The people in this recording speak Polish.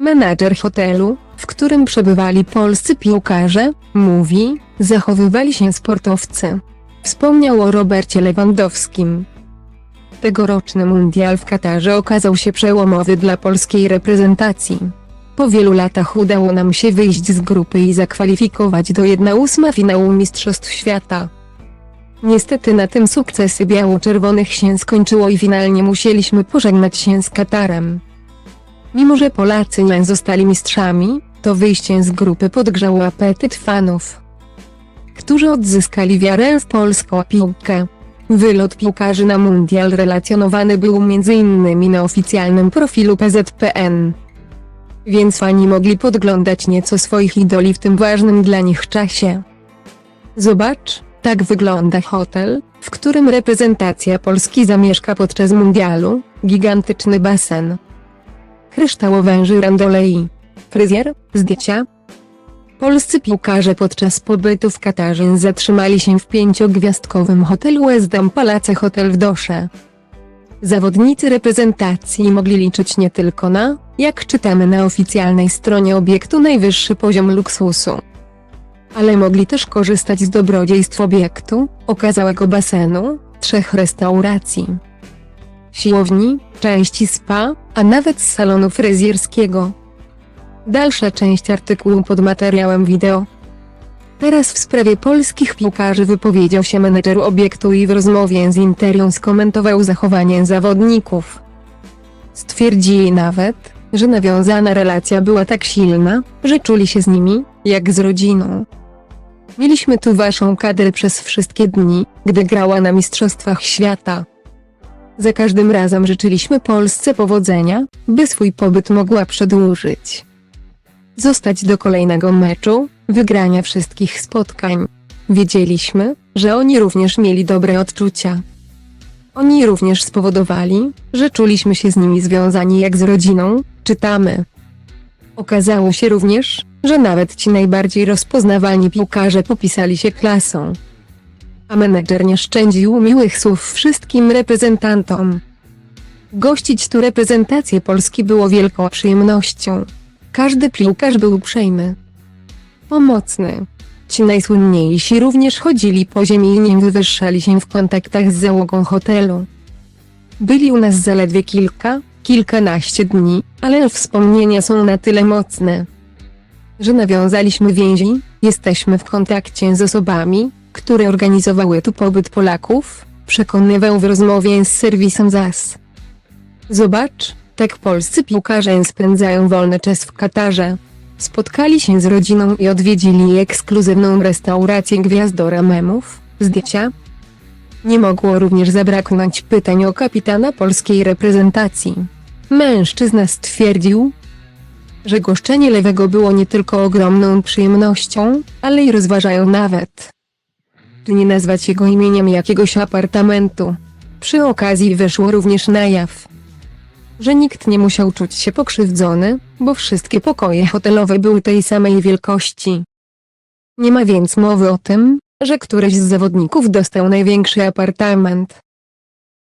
Menadżer hotelu, w którym przebywali polscy piłkarze, mówi, zachowywali się sportowcy. Wspomniał o Robercie Lewandowskim. Tegoroczny mundial w Katarze okazał się przełomowy dla polskiej reprezentacji. Po wielu latach udało nam się wyjść z grupy i zakwalifikować do 1/8 finału Mistrzostw Świata. Niestety na tym sukcesy biało-czerwonych się skończyło i finalnie musieliśmy pożegnać się z Katarem. Mimo że Polacy nie zostali mistrzami, to wyjście z grupy podgrzało apetyt fanów, którzy odzyskali wiarę w polską piłkę. Wylot piłkarzy na mundial relacjonowany był m.in. na oficjalnym profilu PZPN. Więc fani mogli podglądać nieco swoich idoli w tym ważnym dla nich czasie. Zobacz, tak wygląda hotel, w którym reprezentacja Polski zamieszka podczas mundialu, gigantyczny basen. Kryształowe żyrandolei. Fryzjer, zdjęcia. Polscy piłkarze podczas pobytu w Katarze zatrzymali się w pięciogwiazdkowym hotelu Wesdam Palace Hotel w Dosze. Zawodnicy reprezentacji mogli liczyć nie tylko na, jak czytamy na oficjalnej stronie obiektu, najwyższy poziom luksusu. Ale mogli też korzystać z dobrodziejstw obiektu, okazałego basenu, trzech restauracji, siłowni, części spa, a nawet z salonu fryzjerskiego. Dalsza część artykułu pod materiałem wideo. Teraz w sprawie polskich piłkarzy wypowiedział się menedżer obiektu i w rozmowie z Interią skomentował zachowanie zawodników. Stwierdzili nawet, że nawiązana relacja była tak silna, że czuli się z nimi, jak z rodziną. Mieliśmy tu waszą kadrę przez wszystkie dni, gdy grała na Mistrzostwach Świata. Za każdym razem życzyliśmy Polsce powodzenia, by swój pobyt mogła przedłużyć. Zostać do kolejnego meczu, wygrania wszystkich spotkań. Wiedzieliśmy, że oni również mieli dobre odczucia. Oni również spowodowali, że czuliśmy się z nimi związani jak z rodziną, czytamy. Okazało się również, że nawet ci najbardziej rozpoznawalni piłkarze popisali się klasą. A menedżer nie szczędził miłych słów wszystkim reprezentantom. Gościć tu reprezentację Polski było wielką przyjemnością. Każdy piłkarz był uprzejmy, pomocny. Ci najsłynniejsi również chodzili po ziemi i nie wywyższali się w kontaktach z załogą hotelu. Byli u nas zaledwie kilka, kilkanaście dni, ale wspomnienia są na tyle mocne, że nawiązaliśmy więzi, jesteśmy w kontakcie z osobami, które organizowały tu pobyt Polaków, przekonywał w rozmowie z serwisem ZAS. Zobacz, tak polscy piłkarze spędzają wolny czas w Katarze. Spotkali się z rodziną i odwiedzili ekskluzywną restaurację Gwiazdora Memów, zdjęcia. Nie mogło również zabraknąć pytań o kapitana polskiej reprezentacji. Mężczyzna stwierdził, że goszczenie lewego było nie tylko ogromną przyjemnością, ale i rozważają nawet, nie nazwać jego imieniem jakiegoś apartamentu. Przy okazji wyszło również na jaw, że nikt nie musiał czuć się pokrzywdzony, bo wszystkie pokoje hotelowe były tej samej wielkości. Nie ma więc mowy o tym, że któryś z zawodników dostał największy apartament.